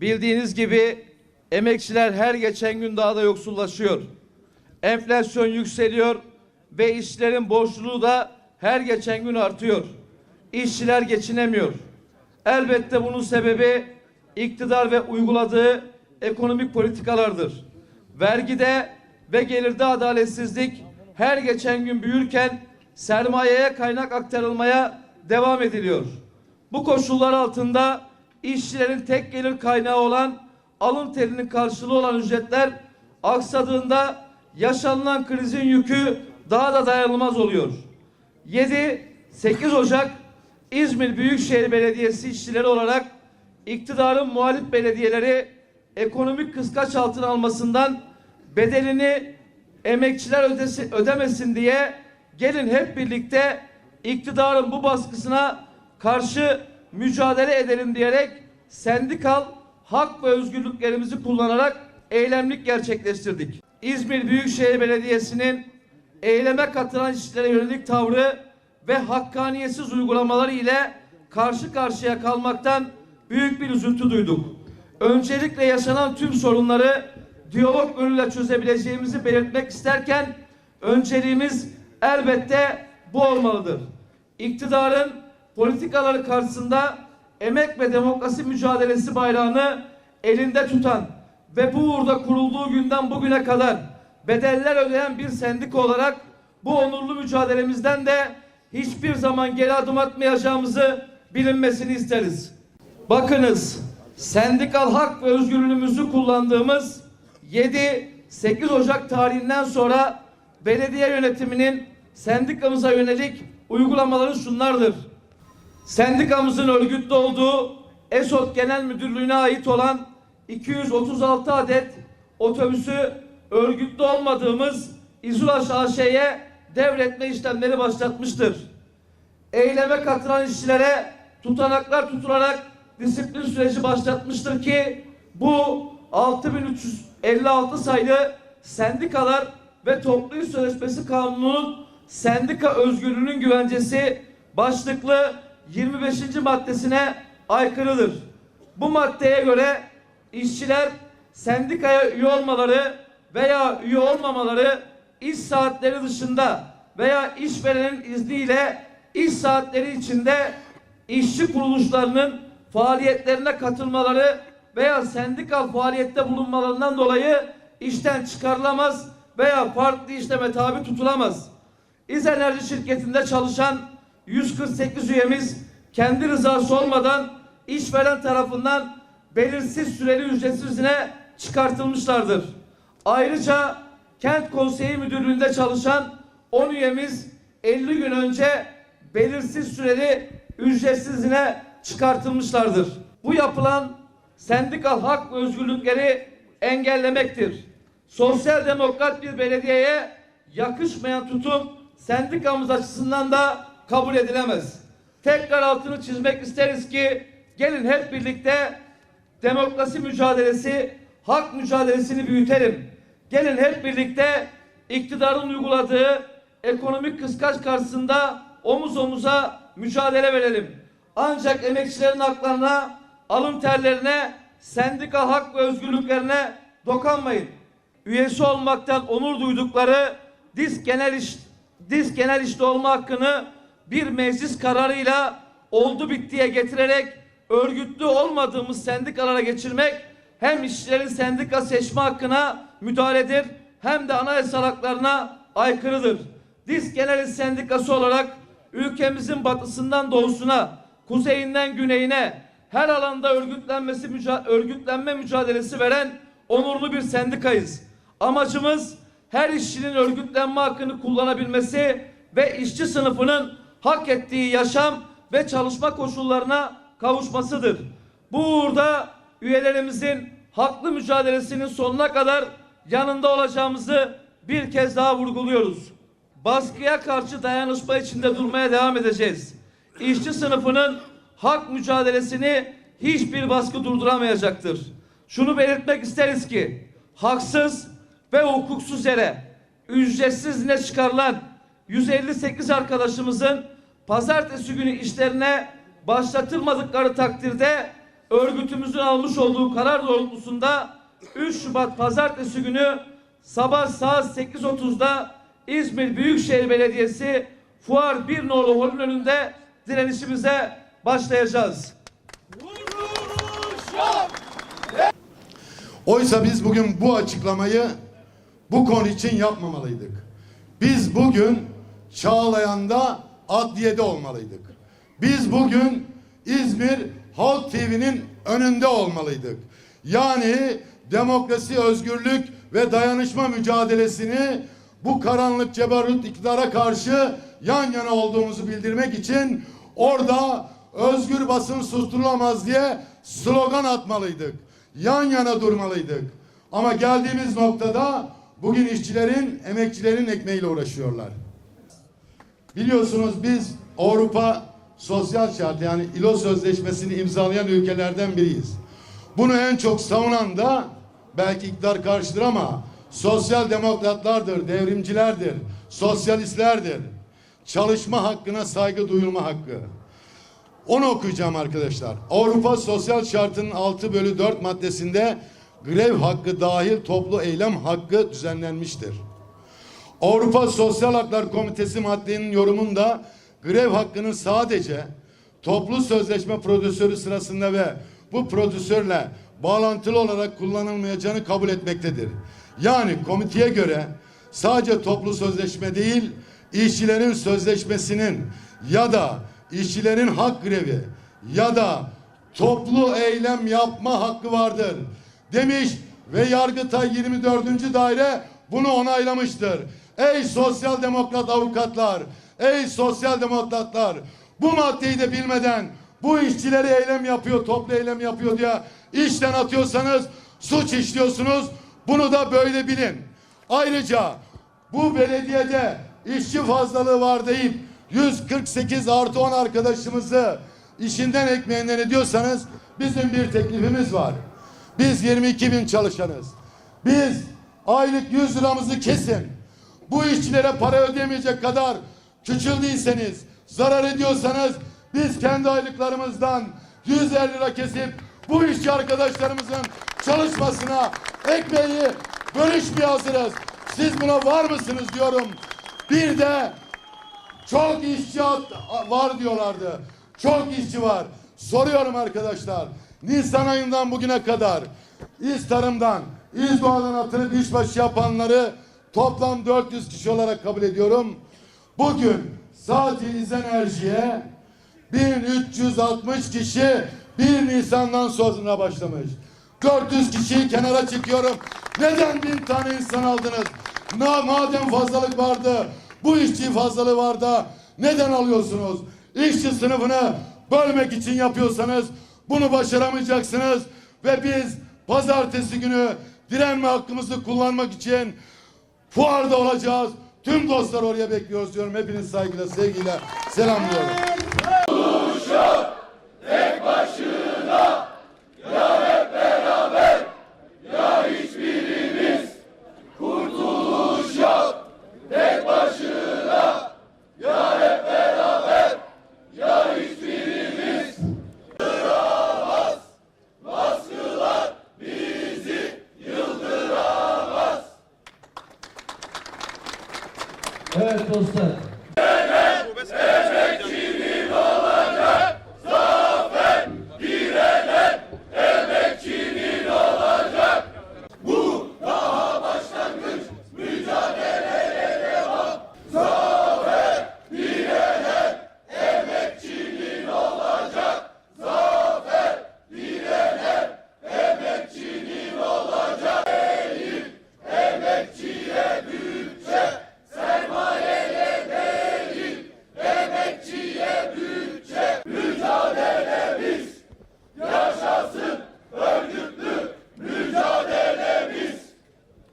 Bildiğiniz gibi emekçiler her geçen gün daha da yoksullaşıyor. Enflasyon yükseliyor ve işçilerin borçluluğu da her geçen gün artıyor. İşçiler geçinemiyor. Elbette bunun sebebi iktidar ve uyguladığı ekonomik politikalardır. Vergide ve gelirde adaletsizlik her geçen gün büyürken sermayeye kaynak aktarılmaya devam ediliyor. Bu koşullar altında işçilerin tek gelir kaynağı olan alın terinin karşılığı olan ücretler aksadığında yaşanılan krizin yükü daha da dayanılmaz oluyor. 7-8 Ocak İzmir Büyükşehir Belediyesi işçileri olarak iktidarın muhalif belediyeleri ekonomik kıskaç altına almasından bedelini emekçiler ödesi, ödemesin diye gelin hep birlikte iktidarın bu baskısına karşı mücadele edelim diyerek sendikal hak ve özgürlüklerimizi kullanarak eylemlik gerçekleştirdik. İzmir Büyükşehir Belediyesi'nin eyleme katılan işçilere yönelik tavrı ve hakkaniyetsiz uygulamaları ile karşı karşıya kalmaktan büyük bir üzüntü duyduk. Öncelikle yaşanan tüm sorunları diyalog yoluyla çözebileceğimizi belirtmek isterken önceliğimiz elbette bu olmalıdır. İktidarın politikaları karşısında emek ve demokrasi mücadelesi bayrağını elinde tutan ve bu uğurda kurulduğu günden bugüne kadar bedeller ödeyen bir sendika olarak bu onurlu mücadelemizden de hiçbir zaman geri adım atmayacağımızı bilinmesini isteriz. Bakınız, sendikal hak ve özgürlüğümüzü kullandığımız 7-8 Ocak tarihinden sonra belediye yönetiminin sendikamıza yönelik uygulamaları şunlardır. Sendikamızın örgütlü olduğu ESOT Genel Müdürlüğü'ne ait olan 236 adet otobüsü örgütlü olmadığımız İzulaş AŞ'ye devretme işlemleri başlatmıştır. Eyleme katılan işçilere tutanaklar tutularak disiplin süreci başlatmıştır ki bu 6356 sayılı sendikalar ve toplu iş sözleşmesi kanununun sendika özgürlüğünün güvencesi başlıklı 25. maddesine aykırıdır. Bu maddeye göre işçiler sendikaya üye olmaları veya üye olmamaları iş saatleri dışında veya işverenin izniyle iş saatleri içinde işçi kuruluşlarının faaliyetlerine katılmaları veya sendikal faaliyette bulunmalarından dolayı işten çıkarılamaz veya farklı işleme tabi tutulamaz. İz Enerji şirketinde çalışan 148 üyemiz kendi rızası olmadan işveren tarafından belirsiz süreli ücretsiz çıkartılmışlardır. Ayrıca Kent Konseyi Müdürlüğü'nde çalışan 10 üyemiz 50 gün önce belirsiz süreli ücretsiz çıkartılmışlardır. Bu yapılan sendikal hak ve özgürlükleri engellemektir. Sosyal demokrat bir belediyeye yakışmayan tutum sendikamız açısından da kabul edilemez. Tekrar altını çizmek isteriz ki gelin hep birlikte demokrasi mücadelesi, hak mücadelesini büyütelim. Gelin hep birlikte iktidarın uyguladığı ekonomik kıskaç karşısında omuz omuza mücadele verelim. Ancak emekçilerin haklarına, alın terlerine, sendika hak ve özgürlüklerine dokanmayın. Üyesi olmaktan onur duydukları disk genel iş disk genel işte olma hakkını bir meclis kararıyla oldu bittiye getirerek örgütlü olmadığımız sendikalara geçirmek hem işçilerin sendika seçme hakkına müdahaledir hem de anayasal haklarına aykırıdır. Disk Genel Sendikası olarak ülkemizin batısından doğusuna, kuzeyinden güneyine her alanda örgütlenmesi müca örgütlenme mücadelesi veren onurlu bir sendikayız. Amacımız her işçinin örgütlenme hakkını kullanabilmesi ve işçi sınıfının hak ettiği yaşam ve çalışma koşullarına kavuşmasıdır. Bu uğurda üyelerimizin haklı mücadelesinin sonuna kadar yanında olacağımızı bir kez daha vurguluyoruz. Baskıya karşı dayanışma içinde durmaya devam edeceğiz. İşçi sınıfının hak mücadelesini hiçbir baskı durduramayacaktır. Şunu belirtmek isteriz ki haksız ve hukuksuz yere ücretsiz ne çıkarılan 158 arkadaşımızın pazartesi günü işlerine başlatılmadıkları takdirde örgütümüzün almış olduğu karar doğrultusunda 3 Şubat Pazartesi günü sabah saat 8.30'da İzmir Büyükşehir Belediyesi Fuar 1 nolu holün önünde direnişimize başlayacağız. Oysa biz bugün bu açıklamayı bu konu için yapmamalıydık. Biz bugün Çağlayan'da adliyede olmalıydık. Biz bugün İzmir Halk TV'nin önünde olmalıydık. Yani demokrasi, özgürlük ve dayanışma mücadelesini bu karanlık cebarut iktidara karşı yan yana olduğumuzu bildirmek için orada özgür basın susturulamaz diye slogan atmalıydık. Yan yana durmalıydık. Ama geldiğimiz noktada bugün işçilerin, emekçilerin ekmeğiyle uğraşıyorlar. Biliyorsunuz biz Avrupa Sosyal Şart yani İLO Sözleşmesi'ni imzalayan ülkelerden biriyiz. Bunu en çok savunan da belki iktidar karşıdır ama sosyal demokratlardır, devrimcilerdir, sosyalistlerdir. Çalışma hakkına saygı duyulma hakkı. Onu okuyacağım arkadaşlar. Avrupa Sosyal Şartı'nın 6 bölü 4 maddesinde grev hakkı dahil toplu eylem hakkı düzenlenmiştir. Avrupa Sosyal Haklar Komitesi maddenin yorumunda grev hakkının sadece toplu sözleşme prodüsörü sırasında ve bu prodüsörle bağlantılı olarak kullanılmayacağını kabul etmektedir. Yani komiteye göre sadece toplu sözleşme değil, işçilerin sözleşmesinin ya da işçilerin hak grevi ya da toplu eylem yapma hakkı vardır demiş ve Yargıtay 24. daire bunu onaylamıştır. Ey sosyal demokrat avukatlar, ey sosyal demokratlar bu maddeyi de bilmeden bu işçileri eylem yapıyor, toplu eylem yapıyor diye işten atıyorsanız suç işliyorsunuz. Bunu da böyle bilin. Ayrıca bu belediyede işçi fazlalığı var deyip 148 artı 10 arkadaşımızı işinden ekmeğinden ediyorsanız bizim bir teklifimiz var. Biz 22 bin çalışanız. Biz aylık 100 liramızı kesin. Bu işçilere para ödeyemeyecek kadar küçüldüyseniz, zarar ediyorsanız biz kendi aylıklarımızdan 150 lira kesip bu işçi arkadaşlarımızın çalışmasına ekmeği bölüşmeye hazırız. Siz buna var mısınız diyorum. Bir de çok işçi var diyorlardı. Çok işçi var. Soruyorum arkadaşlar. Nisan ayından bugüne kadar İz Tarım'dan, İz Doğa'dan atılıp işbaşı yapanları toplam 400 kişi olarak kabul ediyorum. Bugün sadece İz Enerji'ye 1360 kişi 1 Nisan'dan sonra başlamış. 400 kişiyi kenara çekiyorum. Neden bin tane insan aldınız? Madem fazlalık vardı, bu işçi fazlalığı var da neden alıyorsunuz? İşçi sınıfını bölmek için yapıyorsanız bunu başaramayacaksınız ve biz pazartesi günü direnme hakkımızı kullanmak için fuarda olacağız. Tüm dostlar oraya bekliyoruz diyorum. Hepiniz saygıyla, sevgiyle selamlıyorum. Dostlar.